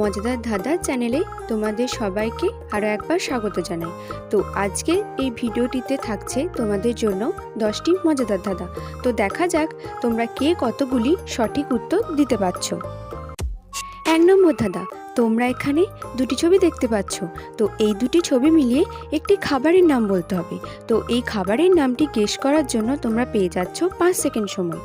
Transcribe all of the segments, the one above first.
মজাদার ধাঁধা চ্যানেলে তোমাদের সবাইকে আরও একবার স্বাগত জানাই। তো আজকে এই ভিডিওটিতে থাকছে তোমাদের জন্য দশটি মজাদার ধাঁধা। তো দেখা যাক তোমরা কে কতগুলি সঠিক উত্তর দিতে পারছ। এক নম্বর ধাঁধা, তোমরা এখানে দুটি ছবি দেখতে পাচ্ছ। তো এই দুটি ছবি মিলিয়ে একটি খাবারের নাম বলতে হবে। তো এই খাবারের নামটি গেস করার জন্য তোমরা পেয়ে যাচ্ছ পাঁচ সেকেন্ড সময়।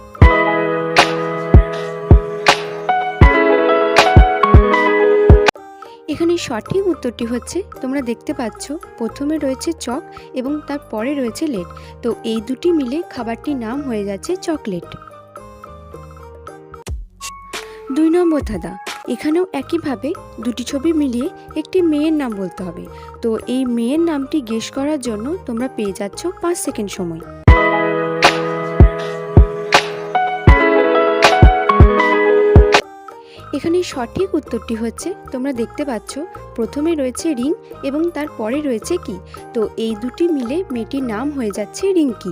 এখানে সঠিক উত্তরটি হচ্ছে, তোমরা দেখতে পাচ্ছ, প্রথমে রয়েছে চক এবং তারপরে রয়েছে লেট। তো এই দুটি মিলে খাবারটির নাম হয়ে যাচ্ছে চকলেট। দুই নম্বর ধাঁধা। এখানেও একইভাবে দুটি ছবি মিলিয়ে একটি মেয়ের নাম বলতে হবে। তো এই মেয়ের নামটি গেস করার জন্য তোমরা পেয়ে যাচ্ছ পাঁচ সেকেন্ড সময়। এখানে সঠিক উত্তরটি হচ্ছে, তোমরা দেখতে পাচ্ছ, প্রথমে রয়েছে রিং এবং তারপরে রয়েছে কি? তো এই দুটি মিলে মেয়েটির নাম হয়ে যাচ্ছে রিঙ্কি।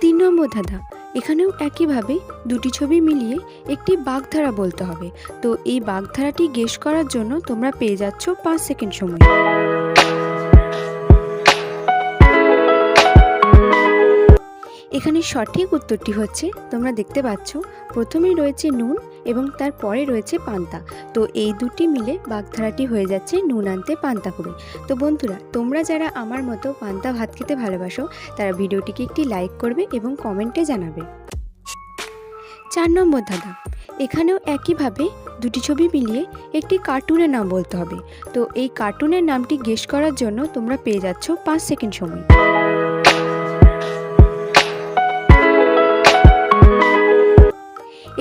তিন নম্বর ধাঁধা, এখানেও একইভাবে দুটি ছবি মিলিয়ে একটি বাগধারা বলতে হবে। তো এই বাগধারাটি গেস করার জন্য তোমরা পেয়ে যাচ্ছ পাঁচ সেকেন্ড সময়। এখানে সঠিক উত্তরটি হচ্ছে, তোমরা দেখতে পাচ্ছ প্রথমেই রয়েছে নুন এবং তারপরে রয়েছে পান্তা। তো এই দুটি মিলে বাগধারাটি হয়ে যাচ্ছে নুন আনতে পান্তা করে। তো বন্ধুরা, তোমরা যারা আমার মতো পান্তা ভাত খেতে ভালোবাসো, তারা ভিডিওটিকে একটি লাইক করবে এবং কমেন্টে জানাবে। চার নম্বর ধাঁধা, এখানেও একইভাবে দুটি ছবি মিলিয়ে একটি কার্টুনের নাম বলতে হবে। তো এই কার্টুনের নামটি গেস করার জন্য তোমরা পেয়ে যাচ্ছ পাঁচ সেকেন্ড সময়।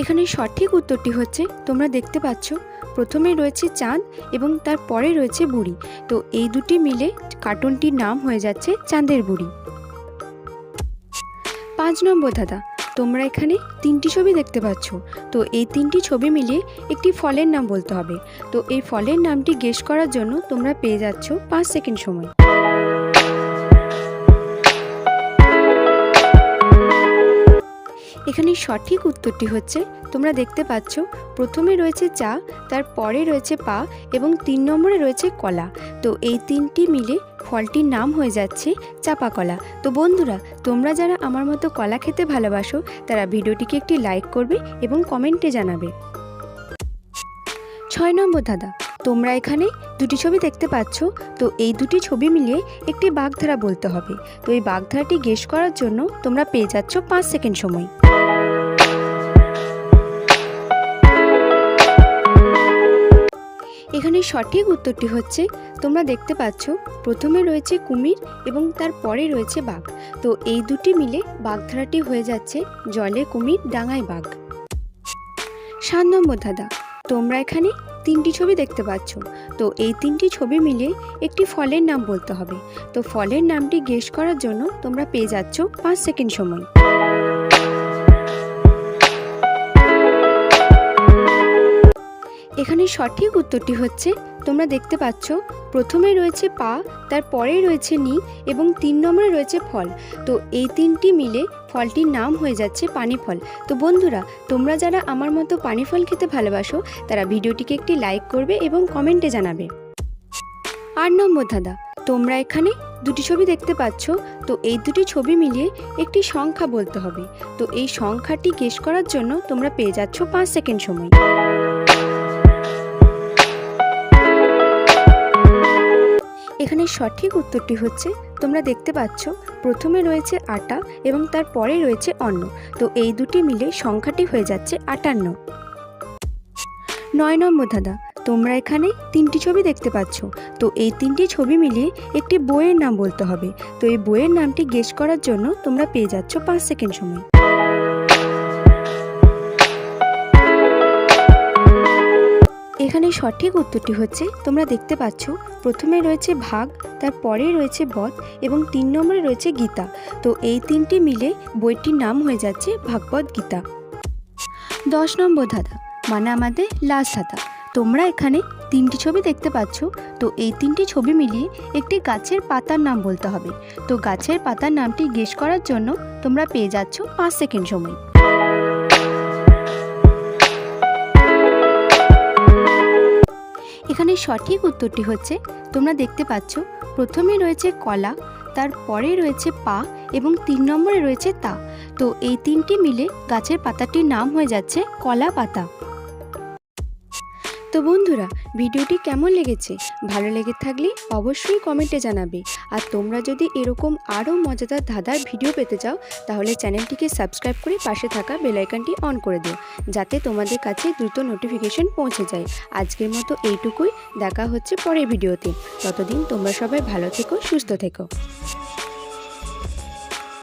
এখানে সঠিক উত্তরটি হচ্ছে, তোমরা দেখতে পাচ্ছ, প্রথমে রয়েছে চাঁদ এবং তারপরে রয়েছে বুড়ি। তো এই দুটি মিলে কার্টুনটির নাম হয়ে যাচ্ছে চাঁদের বুড়ি। পাঁচ নম্বর দাদা তোমরা এখানে তিনটি ছবি দেখতে পাচ্ছ। তো এই তিনটি ছবি মিলিয়ে একটি ফলের নাম বলতে হবে। তো এই ফলের নামটি গেস করার জন্য তোমরা পেয়ে যাচ্ছ পাঁচ সেকেন্ড সময়। এখানে সঠিক উত্তরটি হচ্ছে, তোমরা দেখতে পাচ্ছ, প্রথমে রয়েছে চা তারপরে রয়েছে পা এবং তিন নম্বরে রয়েছে কলা। তো এই তিনটি মিলে ফলটির নাম হয়ে যাচ্ছে চাপা কলা। তো বন্ধুরা, তোমরা যারা আমার মতো কলা খেতে ভালোবাসো, তারা ভিডিওটিকে একটি লাইক করবে এবং কমেন্টে জানাবে। ছয় নম্বর দাদা তোমরা এখানে দুটি ছবি দেখতে পাচ্ছ? তো এই দুটি ছবি মিলিয়ে একটি বাগধারা বলতে হবে। তো এই বাগধারাটি গেস করার জন্য তোমরা পেয়ে যাচ্ছ পাঁচ সেকেন্ড সময়। এখানে সঠিক উত্তরটি হচ্ছে, তোমরা দেখতে পাচ্ছ, প্রথমে রয়েছে কুমির এবং তারপরে রয়েছে বাঘ। তো এই দুটি মিলে বাগধারাটি হয়ে যাচ্ছে জলে কুমির, ডাঙায় বাঘ। সাত নম্বর দাদা তোমরা এখানে তিনটি ছবি দেখতে পাচ্ছ। তো এই তিনটি ছবি মিলিয়ে একটি ফলের নাম বলতে হবে। তো ফলের নামটি গেস করার জন্য তোমরা পেয়ে যাচ্ছ পাঁচ সেকেন্ড সময়। এখানে সঠিক উত্তরটি হচ্ছে, তোমরা দেখতে পাচ্ছ, প্রথমে রয়েছে পা তারপরে রয়েছে নি এবং তিন নম্বরে রয়েছে ফল। তো এই তিনটি মিলে ফলটির নাম হয়ে যাচ্ছে পানি ফল তো বন্ধুরা, তোমরা যারা আমার মতো পানি ফল খেতে ভালোবাসো, তারা ভিডিওটিকে একটি লাইক করবে এবং কমেন্টে জানাবে। আট নম্বর দাদা তোমরা এখানে দুটি ছবি দেখতে পাচ্ছ, তো এই দুটি ছবি মিলিয়ে একটি সংখ্যা বলতে হবে। তো এই সংখ্যাটি গেস করার জন্য তোমরা পেয়ে যাচ্ছ পাঁচ সেকেন্ড সময়। এখানে সঠিক উত্তরটি হচ্ছে, তোমরা দেখতে পাচ্ছ, প্রথমে রয়েছে আটা এবং তারপরে রয়েছে অন্ন। তো এই দুটি মিলে সংখ্যাটি হয়ে যাচ্ছে আটান্ন। নয় নম্বর দাদা তোমরা এখানে তিনটি ছবি দেখতে পাচ্ছ। তো এই তিনটি ছবি মিলিয়ে একটি বইয়ের নাম বলতে হবে। তো এই বইয়ের নামটি গেস করার জন্য তোমরা পেয়ে যাচ্ছ পাঁচ সেকেন্ড সময়। এখানে সঠিক উত্তরটি হচ্ছে, তোমরা দেখতে পাচ্ছ, প্রথমে রয়েছে ভাগ তারপরে রয়েছে বধ এবং তিন নম্বরে রয়েছে গীতা। তো এই তিনটি মিলে বইটির নাম হয়ে যাচ্ছে ভাগবত গীতা। দশ নম্বর ধাঁধা মানে আমাদের লাস্ট ধাঁধা। তোমরা এখানে তিনটি ছবি দেখতে পাচ্ছ, তো এই তিনটি ছবি মিলিয়ে একটি গাছের পাতার নাম বলতে হবে। তো গাছের পাতার নামটি গেস করার জন্য তোমরা পেয়ে যাচ্ছ পাঁচ সেকেন্ড সময়। এখানে সঠিক উত্তরটি হচ্ছে, তোমরা দেখতে পাচ্ছ, প্রথমে রয়েছে কলা, তারপরে রয়েছে পা এবং তিন নম্বরে রয়েছে তা। তো এই তিনটি মিলে গাছের পাতাটির নাম হয়ে যাচ্ছে কলা পাতা তো বন্ধুরা, ভিডিওটি কেমন লেগেছে? ভালো লেগে থাকলে অবশ্যই কমেন্টে জানাবে। আর তোমরা যদি এরকম আরও মজাদার ধাঁধার ভিডিও পেতে চাও, তাহলে চ্যানেলটিকে সাবস্ক্রাইব করে পাশে থাকা বেলাইকনটি অন করে দিও, যাতে তোমাদের কাছে দ্রুত নোটিফিকেশন পৌঁছে যায়। আজকের মতো এইটুকুই, দেখা হচ্ছে পরের ভিডিওতে। ততদিন তোমরা সবাই ভালো থেকো, সুস্থ থেকো।